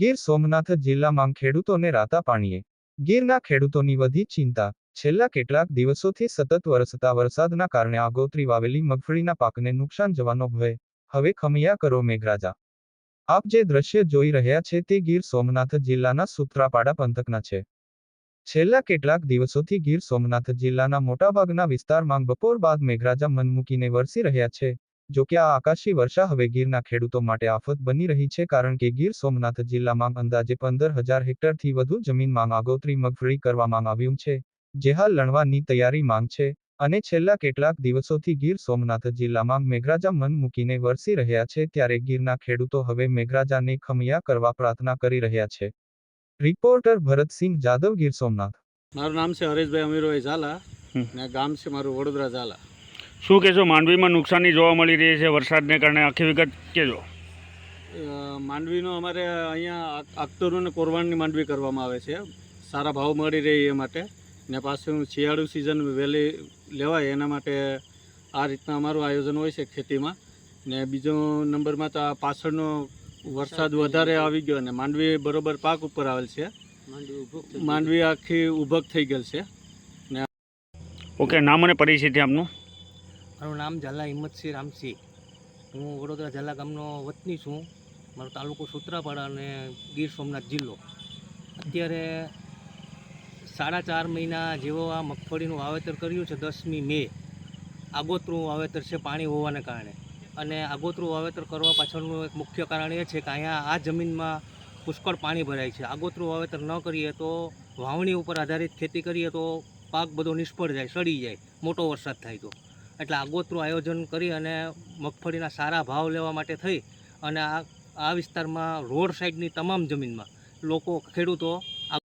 ગીર સોમનાથ જિલ્લામાં ખેડૂતોને રાતા પાણીએ. ગીરના ખેડૂતોની વધી ચિંતા. છેલ્લા કેટલાક દિવસોથી સતત વરસતા વરસાદના કારણે આગોતરી વાવેલી મગફળીના પાકને નુકસાન જવાનો ભય. હવે ખમિયા કરો મેઘરાજા. આપ જે દ્રશ્ય જોઈ રહ્યા છે તે ગીર સોમનાથ જિલ્લાના સુત્રાપાડા પંથકના છે. છેલ્લા કેટલાક દિવસોથી ગીર સોમનાથ જિલ્લાના મોટાભાગના વિસ્તારમાં બપોર બાદ મેઘરાજા મન મૂકીને વરસી રહ્યા છે. જો કે આ આકાશી વર્ષા હવે ગીરના ખેડૂતો માટે આફત બની રહી છે કારણ કે ગીર સોમનાથ જિલ્લામાં અંદાજે પંદર હજાર હેક્ટરથી વધુ જમીનમાં આગોતરી મગફળી કરવામાં આવ્યું છે જે હાલ લણવાની તૈયારી માંગ છે અને છેલ્લા કેટલાક દિવસોથી ગીર સોમનાથ જિલ્લામાં મેઘરાજા મન મૂકીને વરસી રહ્યા છે ત્યારે ગીરના ખેડૂતો હવે મેઘરાજાને ખમિયા કરવા પ્રાર્થના કરી રહ્યા છે. રિપોર્ટર ભરતસિંહ જાદવ ગીર સોમનાથ. મારું નામ છે હરેશભાઈ અમીરભાઈ ઝાલા ગામ છે મારું વડોદરા ઝાલા. શું કહેશો માંડવીમાં નુકસાની જોવા મળી રહી છે વરસાદને કારણે? આખી વિગત કહેજો. માંડવીનો અમારે અહીંયા આખતરું અને કોરવાણની માંડવી કરવામાં આવે છે. સારા ભાવ મળી રહે એ માટે. ને પાછું શિયાળુ સિઝન વહેલી લેવાય એના માટે આ રીતના અમારું આયોજન હોય છે ખેતીમાં. ને બીજો નંબરમાં તો આ પાછળનો વરસાદ વધારે આવી ગયો અને માંડવી બરોબર પાક ઉપર આવેલ છે. માંડવી આખી ઉભક થઈ ગયેલ છે. ને ઓકે નામ અને પરિસ્થિતિ આપનું? મારું નામ ઝાલા હિંમતસિંહ રામસિંહ. હું વડોદરા ઝાલા ગામનો વતની છું. મારો તાલુકો સુત્રાપાડા અને ગીર સોમનાથ જિલ્લો. અત્યારે સાડા ચાર મહિના જેવો આ મગફળીનું વાવેતર કર્યું છે દસમી મે. આગોતરું વાવેતર છે પાણી હોવાને કારણે. અને આગોતરું વાવેતર કરવા પાછળનું એક મુખ્ય કારણ એ છે કે અહીંયા આ જમીનમાં પુષ્કળ પાણી ભરાય છે. આગોતરું વાવેતર ન કરીએ તો વાવણી ઉપર આધારિત ખેતી કરીએ તો પાક બધો નિષ્ફળ જાય, સડી જાય, મોટો વરસાદ થાય તો. એટલે આગોતરું આયોજન કરી અને મગફળીના સારા ભાવ લેવા માટે થઈ અને આ આ વિસ્તારમાં રોડ સાઈડની તમામ જમીનમાં લોકો ખેડૂતો